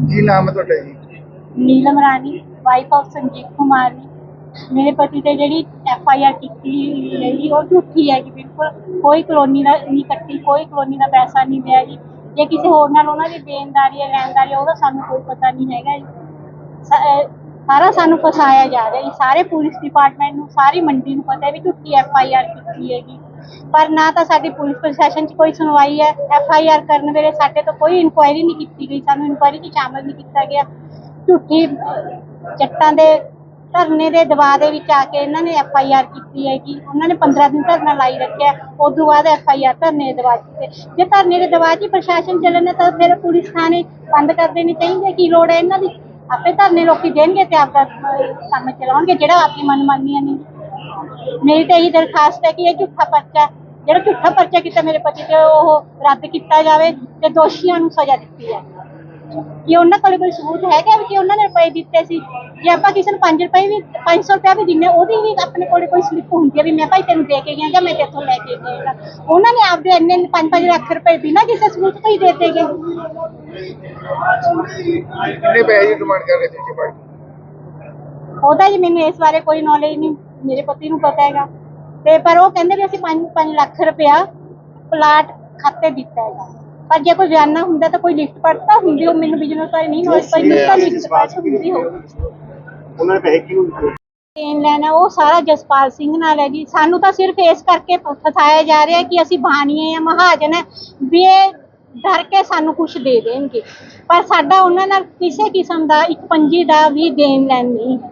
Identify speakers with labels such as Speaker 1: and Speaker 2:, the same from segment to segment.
Speaker 1: ਕੀ ਨਾਮ ਹੈ ਤੁਹਾਡਾ ਜੀ?
Speaker 2: Neelam Rani wife of Sanjeev Kumar ji. ਮੇਰੇ ਪਤੀ ਤੇ ਜਿਹੜੀ ਐਫ ਆਈ ਆਰ ਕੀਤੀ ਹੈ ਉਹ ਝੂਠੀ ਹੈ ਜੀ, ਬਿਲਕੁਲ। ਕੋਈ ਕਲੋਨੀ ਦਾ ਨਹੀਂ ਕੱਟੀ, ਕੋਈ ਕਲੋਨੀ ਦਾ ਪੈਸਾ ਨਹੀਂ ਲਿਆ ਜੀ। ਜੇ ਕਿਸੇ ਹੋਰ ਨਾਲ ਉਹਨਾਂ ਦੀ ਦੇਣਦਾਰੀ ਹੈ, ਲੈਣਦਾਰੀ ਹੈ, ਉਹਦਾ ਸਾਨੂੰ ਕੋਈ ਪਤਾ ਨਹੀਂ ਹੈਗਾ ਜੀ। ਸਾਰਾ ਸਾਨੂੰ ਫਸਾਇਆ ਜਾ ਰਿਹਾ ਜੀ। ਸਾਰੇ ਪੁਲਿਸ ਡਿਪਾਰਟਮੈਂਟ ਨੂੰ, ਸਾਰੀ ਮੰਡੀ ਨੂੰ ਪਤਾ ਹੈ ਵੀ ਝੂਠੀ ਐਫ ਆਈ ਆਰ ਕੀਤੀ ਹੈਗੀ ਪਰ ਨਾ ਤਾਂ ਸਾਡੀ ਪੁਲਿਸ ਪ੍ਰਸ਼ਾਸਨ 'ਚ ਕੋਈ ਸੁਣਵਾਈ ਹੈ। ਐਫ ਆਈ ਆਰ ਕਰਨ ਵੇਲੇ ਸਾਡੇ ਤੋਂ ਕੋਈ ਇਨਕੁਆਇਰੀ ਨਹੀਂ ਕੀਤੀ ਗਈ। ਸਾਨੂੰ ਇਨਕੁਆਇਰੀ 'ਚ ਸ਼ਾਮਲ ਨਹੀਂ ਕੀਤਾ ਗਿਆ। ਝੂਠੀ ਜੱਟਾਂ ਦੇ ਧਰਨੇ ਦੇ ਦਬਾਅ ਦੇ ਵਿੱਚ ਆ ਕੇ ਇਹਨਾਂ ਨੇ ਐਫ ਆਈ ਆਰ ਕੀਤੀ ਹੈ ਕਿ ਉਹਨਾਂ ਨੇ 15 ਦਿਨ ਧਰਨਾ ਲਾਈ ਰੱਖਿਆ। ਉਸ ਤੋਂ ਬਾਅਦ ਐਫ ਆਈ ਆਰ ਧਰਨੇ ਦੇ ਦਬਾਅ 'ਚ ਜੇ ਧਰਨੇ ਦੇ ਦਬਾਅ 'ਚ ਪ੍ਰਸ਼ਾਸਨ ਚੱਲਣਾ ਤਾਂ ਫਿਰ ਪੁਲਿਸ ਥਾਣੇ ਬੰਦ ਕਰ ਦੇਣੇ ਚਾਹੀਦੇ। ਕੀ ਲੋੜ ਹੈ ਇਹਨਾਂ ਦੀ? ਆਪੇ ਧਰਨੇ ਲੋਕੀ ਦੇਣਗੇ ਤੇ ਆਪਦਾ ਕੰਮ ਚਲਾਉਣਗੇ। ਜਿਹੜਾ ਆਪਣੀ ਮਨਮਾਨੀਆਂ ਨਹੀਂ ਮੇਰੀ ਤਾਂ ਇਹੀ ਦਰਖਾਸਤ ਹੈ ਕਿ ਇਹ ਝੂਠਾ ਪਰਚਾ ਜਿਹੜਾ ਝੂਠਾ ਪਰਚਾ ਕੀਤਾ ਮੇਰੇ ਪਤੀ ਤੇ ਉਹ ਰੱਦ ਕੀਤਾ ਜਾਵੇ ਤੇ ਦੋਸ਼ੀਆਂ ਨੂੰ ਸਜ਼ਾ ਦਿੱਤੀ ਜਾਵੇ। ਕਿ ਉਹਨਾਂ ਕੋਲ ਕੋਈ ਸਬੂਤ ਹੈਗਾ ਕਿ ਉਹਨਾਂ ਨੇ ਰੁਪਏ ਦਿੱਤੇ ਸੀ ਜੇ ਆਪਾਂ ਕਿਸੇ ਨੂੰ 5 ਰੁਪਏ ਵੀ 500 ਰੁਪਏ ਵੀ ਦਿੰਨੇ ਉਹਦੀ ਵੀ ਆਪਣੇ ਕੋਲ ਕੋਈ ਸਲਿੱਪ ਹੁੰਦੀ ਹੈ ਵੀ ਮੈਂ ਭਾਈ ਤੈਨੂੰ ਦੇ ਕੇ ਗਿਆ ਜਾਂ ਮੈਂ ਤੇਥੋਂ ਲੈ ਕੇ ਗਿਆ। ਉਹਨਾਂ ਨੇ ਆਪਦੇ ਇੰਨੇ 5-5 ਲੱਖ ਰੁਪਏ ਬਿਨਾਂ ਕਿਸੇ ਸਬੂਤ ਤੋਂ ਹੀ ਦੇ ਦਿੱਤੇ ਗਏ।
Speaker 1: ਕਿੰਨੇ ਪੈਸੇ ਦੀ ਡਿਮਾਂਡ ਕਰ ਰਹੇ ਸੀ ਜੀ ਭਾਈ?
Speaker 2: ਉਹਦਾ ਜੀ ਮੈਨੂੰ ਇਸ ਬਾਰੇ ਕੋਈ ਨੌਲੇਜ ਨਹੀਂ। ਮੇਰੇ ਪਤੀ ਨੂੰ ਪਤਾ ਹੈਗਾ। ਤੇ ਪਰ ਉਹ ਕਹਿੰਦੇ ਵੀ ਅਸੀਂ 5-5 ਲੱਖ ਰੁਪਇਆ ਪਲਾਟ ਖਾਤੇ ਦਿੱਤਾ ਹੈਗਾ। ਪਰ ਜੇ ਕੋਈ ਬਿਆਨਾ ਹੁੰਦਾ ਤਾਂ ਕੋਈ ਲਿਸਟ ਪੜਤਾ ਹੁੰਦੀ ਉਹ ਮੈਨੂੰ ਬਿਜ਼ਨਸ ਬਾਰੇ ਨਹੀਂ ਨੌਲੇਜ ਪਰ ਮੈਨੂੰ ਤਾਂ ਲਿਸਟ ਪੜ੍ਹ ਹੁੰਦੀ ਹੋ
Speaker 3: ਉਹਨਾਂ ਨੇ ਪੈਸੇ ਕਿਉਂ
Speaker 2: ਦੇਣ ਲੈਣਾ ਉਹ ਸਾਰਾ ਜਸਪਾਲ ਸਿੰਘ ਨਾਲ ਹੈ ਜੀ। ਸਾਨੂੰ ਤਾਂ ਸਿਰਫ ਇਸ ਕਰਕੇ ਫਸਾਇਆ ਜਾ ਰਿਹਾ ਕਿ ਅਸੀਂ ਬਾਣੀਏ ਆ ਮਹਾਜਨ ਹੈ ਵੀ ਇਹ ਡਰ ਕੇ ਸਾਨੂੰ ਕੁਝ ਦੇ ਦੇਣਗੇ। ਪਰ ਸਾਡਾ ਉਹਨਾਂ ਨਾਲ ਕਿਸੇ ਕਿਸਮ ਦਾ ਇੱਕ ਪੰਜੀ ਦਾ ਵੀ ਦੇਣ ਲੈਣ ਨਹੀਂ। ਹੈ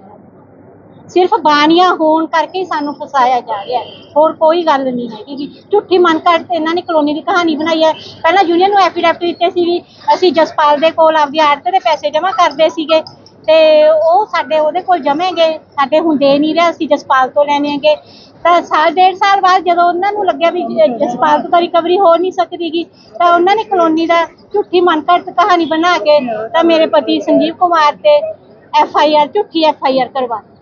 Speaker 2: ਸਿਰਫ ਬਾਣੀਆਂ ਹੋਣ ਕਰਕੇ ਹੀ ਸਾਨੂੰ ਫਸਾਇਆ ਜਾ ਰਿਹਾ ਹੈ। ਹੋਰ ਕੋਈ ਗੱਲ ਨਹੀਂ ਹੈਗੀ ਜੀ। ਝੂਠੀ ਮਨ ਘੜ ਤੇ ਇਹਨਾਂ ਨੇ ਕਲੋਨੀ ਦੀ ਕਹਾਣੀ ਬਣਾਈ ਹੈ। ਪਹਿਲਾਂ ਯੂਨੀਅਨ ਨੂੰ ਐਫੀਡੈਵਿਟ ਦਿੱਤੇ ਸੀ ਵੀ ਅਸੀਂ ਜਸਪਾਲ ਦੇ ਕੋਲ ਆਪਦੀ ਆੜਤ ਦੇ ਪੈਸੇ ਜਮ੍ਹਾਂ ਕਰਦੇ ਸੀਗੇ ਤੇ ਉਹ ਸਾਡੇ ਉਹਦੇ ਕੋਲ ਜਮੇਗੇ ਸਾਡੇ ਹੁੰਦੇ ਨਹੀਂ ਰਹੇ, ਅਸੀਂ ਜਸਪਾਲ ਤੋਂ ਲੈਣੇ ਹੈਗੇ। ਤਾਂ ਸਾਲ ਡੇਢ ਸਾਲ ਬਾਅਦ ਜਦੋਂ ਉਹਨਾਂ ਨੂੰ ਲੱਗਿਆ ਵੀ ਜ- ਜਸਪਾਲ ਤੋਂ ਤਾਂ ਰਿਕਵਰੀ ਹੋ ਨਹੀਂ ਸਕਦੀਗੀ ਤਾਂ ਉਹਨਾਂ ਨੇ ਕਲੋਨੀ ਦਾ ਝੂਠੀ ਮਨ ਘੜਤ ਕਹਾਣੀ ਬਣਾ ਕੇ ਤਾਂ ਮੇਰੇ ਪਤੀ ਸੰਜੀਵ ਕੁਮਾਰ ਤੇ ਐਫ ਆਈ ਆਰ ਝੂਠੀ ਐਫ ਆਈ ਆਰ ਕਰਵਾ ਸਾ-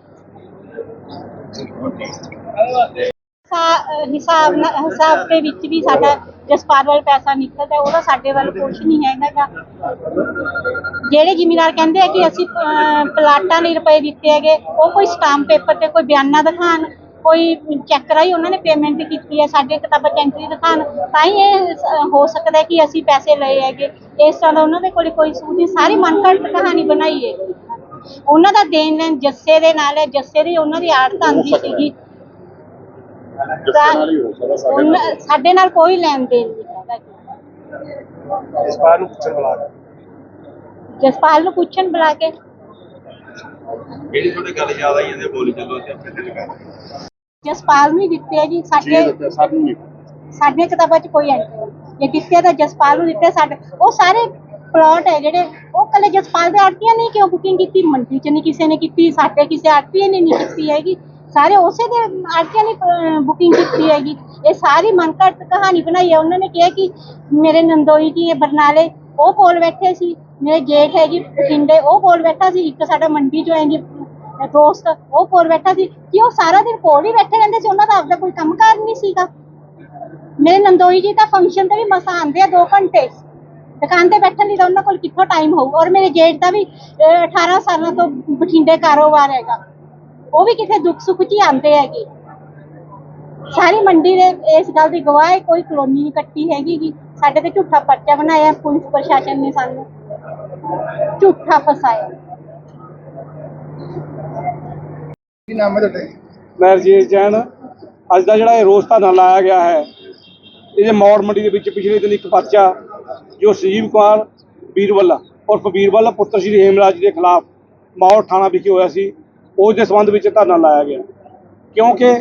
Speaker 2: ਹਿਸਾਬ ਹਿਸਾਬ ਦੇ ਵਿੱਚ ਵੀ ਸਾਡਾ ਜਸਪਾਲ ਵੱਲ ਪੈਸਾ ਨਿਕਲਦਾ ਉਹਦਾ ਸਾਡੇ ਵੱਲ ਕੁਝ ਨਹੀਂ ਹੈਗਾ ਜਿਹੜੇ ਜ਼ਿਮੀਦਾਰ ਕਹਿੰਦੇ ਆ ਕਿ ਅਸੀਂ ਪਲਾਟਾਂ ਲਈ ਰੁਪਏ ਦਿੱਤੇ ਹੈਗੇ, ਉਹ ਕੋਈ ਸਟਾਂਪ ਪੇਪਰ ਤੇ ਕੋਈ ਬਿਆਨਾ ਦਿਖਾਣ ਕੋਈ ਚੈੱਕ ਰਾਈ ਉਹਨਾਂ ਨੇ ਪੇਮੈਂਟ ਕੀਤੀ ਹੈ, ਸਾਡੇ ਕਿਤਾਬਾਂ ਚ ਐਂਟਰੀ ਦਿਖਾਣ ਤਾਂ ਹੀ ਇਹ ਹੋ ਸਕਦਾ ਕਿ ਅਸੀਂ ਪੈਸੇ ਲਏ ਹੈਗੇ। ਇਸ ਤਰ੍ਹਾਂ ਦਾ ਉਹਨਾਂ ਦੇ ਕੋਲ ਕੋਈ ਸੂਝ ਨਹੀਂ, ਸਾਰੀ ਮਨਘੜਤ ਕਹਾਣੀ ਬਣਾਈ ਹੈ। ਉਹਨਾਂ ਦਾ ਦੇਣ ਲੈਣ ਜੱਸੇ ਦੇ ਨਾਲ ਹੈ ਜੱਸੇ ਦੀ ਉਹਨਾਂ ਦੀ ਆੜਤ ਆਂਦੀ ਸੀਗੀ। ਉਹਨਾਂ- ਸਾਡੇ ਨਾਲ ਕੋਈ ਲੈਣ ਦੇਣ ਨਹੀਂ ਹੈਗਾ ਜੀ।
Speaker 3: ਇਸ ਬਾਰ ਨੂੰ ਪੁੱਛਣ ਵਾਲਾ
Speaker 2: ਜਸਪਾਲ ਨੂੰ ਪੁੱਛਣ ਬੁਲਾ ਕੇ।
Speaker 4: ਜਿਹੜੀ ਤੁਹਾਡੇ ਗੱਲ ਯਾਦ ਆਈ ਜਾਂਦੀ ਬੋਲੀ ਚੱਲੋ ਤੇ ਆਪਣੇ ਦਿਲ ਕਰ
Speaker 2: ਜਸਪਾਲ ਨੂੰ ਹੀ ਦਿੱਤੇ ਆ ਜੀ ਸਾਡੇ
Speaker 3: ਸਾਨੂੰ ਨਹੀਂ।
Speaker 2: ਸਾਡੀਆਂ ਕਿਤਾਬਾਂ 'ਚ ਕੋਈ ਐਂਟਰੀ ਨਹੀਂ। ਜੇ ਦਿੱਤੇ ਤਾਂ ਜਸਪਾਲ ਨੂੰ ਦਿੱਤੇ ਸਾਡੇ ਉਹ ਸਾਰੇ ਪਲਾਟ ਹੈ ਜਿਹੜੇ, ਉਹ ਕੱਲੇ ਜਸਪਾਲ ਦੇ ਆੜਤੀਆਂ ਨੇ ਕਿਉਂ ਬੁਕਿੰਗ ਕੀਤੀ? ਮੰਡੀ 'ਚ ਨਹੀਂ ਕਿਸੇ ਨੇ ਕੀਤੀ, ਸਾਡੇ ਕਿਸੇ ਆੜਤੀਏ ਨੇ ਨਹੀਂ ਕੀਤੀ ਹੈਗੀ। ਸਾਰੇ ਉਸੇ ਦੇ ਆੜਤੀਆਂ ਨੇ ਬੁਕਿੰਗ ਕੀਤੀ ਹੈਗੀ। ਇਹ ਸਾਰੀ ਮਨਕਟ ਕਹਾਣੀ ਬਣਾਈ ਹੈ। ਉਹਨਾਂ ਨੇ ਕਿਹਾ ਕਿ ਮੇਰੇ ਨੰਦੋਈ ਜੀ, ਇਹ ਬਰਨਾਲੇ, ਉਹ ਕੋਲ ਬੈਠੇ ਸੀ। ਮੇਰੇ ਜੇਠ ਹੈ ਜੀ ਬਠਿੰਡੇ, ਉਹ ਕੋਲ ਬੈਠਾ ਸੀ। ਇੱਕ ਸਾਡਾ ਮੰਡੀ 'ਚੋਂ ਹੈ ਜੀ ਦੋਸਤ, ਉਹ ਕੋਲ ਬੈਠਾ ਸੀ। ਕਿ ਉਹ ਸਾਰਾ ਦਿਨ ਕੋਲ ਹੀ ਬੈਠੇ ਰਹਿੰਦੇ ਸੀ। ਉਹਨਾਂ ਦਾ ਆਪਦਾ ਕੋਈ ਕੰਮਕਾਰ ਨਹੀਂ ਸੀਗਾ। ਮੇਰੇ ਨੰਦੋਈ ਜੀ ਦਾ ਫੰਕਸ਼ਨ ਤੇ ਵੀ ਮਸਾ ਆਉਂਦੇ ਆ 2 ਘੰਟੇ। ਦੁਕਾਨ ਤੇ ਬੈਠਣ ਲਈ ਤਾਂ ਉਹਨਾਂ ਕੋਲ ਕਿੱਥੋਂ ਟਾਈਮ ਹੋਊ ਔਰ ਮੇਰੇ ਜੇਠ ਦਾ ਵੀ ਅਹ, 18 ਸਾਲਾਂ ਤੋਂ ਬਠਿੰਡੇ ਕਾਰੋਬਾਰ ਹੈਗਾ। ਉਹ ਵੀ ਕਿਤੇ ਦੁੱਖ ਸੁੱਖ 'ਚ ਹੀ ਆਉਂਦੇ ਹੈਗੇ। ਸਾਰੀ ਮੰਡੀ ਦੇ ਇਸ ਗੱਲ ਦੀ ਗਵਾਹ ਹੈ ਕੋਈ ਕਲੋਨੀ ਨਹੀਂ ਕੱਟੀ ਹੈਗੀ ਗੀ। ਸਾਡੇ ਤੇ ਝੂਠਾ ਪਰਚਾ ਬਣਾਇਆ ਪੁਲਿਸ ਪ੍ਰਸ਼ਾਸਨ ਨੇ ਸਾਨੂੰ। ਝੂਠਾ ਫਸਾਇਆ।
Speaker 1: ਕੀ ਨਾਮ ਹੈ ਤੁਹਾਡਾ?
Speaker 3: ਮੈਂ ਰਜੇਸ਼ ਜੈਨ। ਅੱਜ ਦਾ ਜਿਹੜਾ ਇਹ ਰੋਸ ਧਰਨਾ ਲਾਇਆ ਗਿਆ ਹੈ ਇਹਦੇ ਮੌੜ ਮੰਡੀ ਦੇ ਵਿੱਚ ਪਿਛਲੇ ਦਿਨ ਇੱਕ ਪਰਚਾ ਜੋ ਸੰਜੀਵ ਕੁਮਾਰ ਵੀਰਵੱਲਾ ਉਰਫ ਵੀਰਵੱਲਾ ਪੁੱਤਰ ਸ਼੍ਰੀ ਹੇਮਰਾਜ ਜੀ ਦੇ ਖਿਲਾਫ ਮੌੜ ਥਾਣਾ ਵਿਖੇ ਹੋਇਆ ਸੀ, ਉਸ ਦੇ ਸੰਬੰਧ ਵਿੱਚ ਧਰਨਾ ਲਾਇਆ ਗਿਆ। ਕਿਉਂਕਿ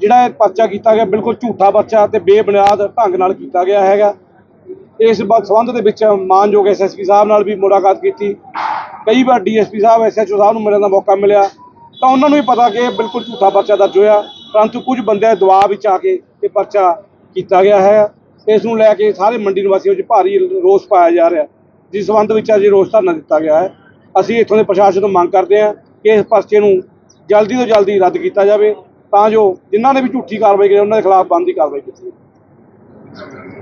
Speaker 3: ਜਿਹੜਾ ਇਹ ਪਰਚਾ ਕੀਤਾ ਗਿਆ ਬਿਲਕੁਲ ਝੂਠਾ ਪਰਚਾ ਤੇ ਬੇਬੁਨਿਆਦ ਢੰਗ ਨਾਲ ਕੀਤਾ ਗਿਆ ਹੈਗਾ। ਇਸ ਬ- ਸੰਬੰਧ ਦੇ ਵਿੱਚ ਮਾਨਯੋਗ ਐਸਐਸਪੀ ਸਾਹਿਬ ਨਾਲ ਵੀ ਮੁਲਾਕਾਤ ਕੀਤੀ। ਕਈ ਵਾਰ ਡੀਐਸਪੀ ਸਾਹਿਬ ਐਸਐਚਓ ਸਾਹਿਬ ਨੂੰ ਮਿਲਣ ਦਾ ਮੌਕਾ ਮਿਲਿਆ। ਤਾਂ ਉਹਨਾਂ ਨੂੰ ਵੀ ਪਤਾ ਕਿ ਬਿਲਕੁਲ ਝੂਠਾ ਪਰਚਾ ਦਰਜ ਹੋਇਆ। ਪਰੰਤੂ ਕੁਝ ਬੰਦਿਆਂ ਦੇ ਦਬਾਅ ਵਿੱਚ ਆ ਕੇ ਇਹ ਪਰਚਾ ਕੀਤਾ ਗਿਆ ਹੈ। ਇਸ ਨੂੰ ਲੈ ਕੇ ਸਾਰੇ ਮੰਡੀ ਨਿਵਾਸੀਆਂ ਵਿੱਚ ਭਾਰੀ ਰੋਸ ਪਾਇਆ ਜਾ ਰਿਹਾ। ਜਿਸ ਸੰਬੰਧ ਵਿੱਚ ਅੱਜ ਰੋਸ ਧਰਨਾ ਦਿੱਤਾ ਗਿਆ ਹੈ। ਅਸੀਂ ਇੱਥੋਂ ਦੇ ਪ੍ਰਸ਼ਾਸਨ ਤੋਂ ਮੰਗ ਕਰਦੇ ਹਾਂ ਕਿ ਇਸ ਪਰਚੇ ਨੂੰ ਜਲਦੀ ਤੋਂ ਜਲਦੀ ਰੱਦ ਕੀਤਾ ਜਾਵੇ ਤਾਂ ਜੋ ਜਿਨ੍ਹਾਂ ਨੇ ਵੀ ਝੂਠੀ ਕਾਰਵਾਈ ਕੀਤੀ, ਉਹਨਾਂ ਦੇ ਖਿਲਾਫ ਬਣਦੀ ਕਾਰਵਾਈ ਕੀਤੀ ਜਾਵੇ।